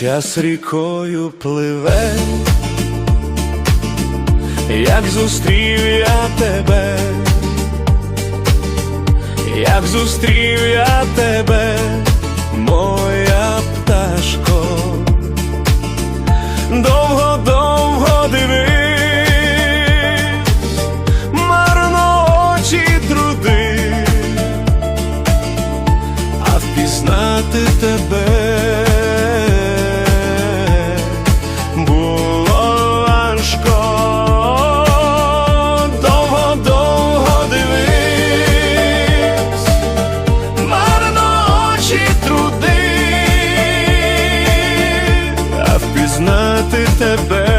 Час рікою пливе, як зустрів я тебе, як зустрів я тебе, моя пташко, довго довго дивись, марно очі труди, а впізнати те. Ти тебе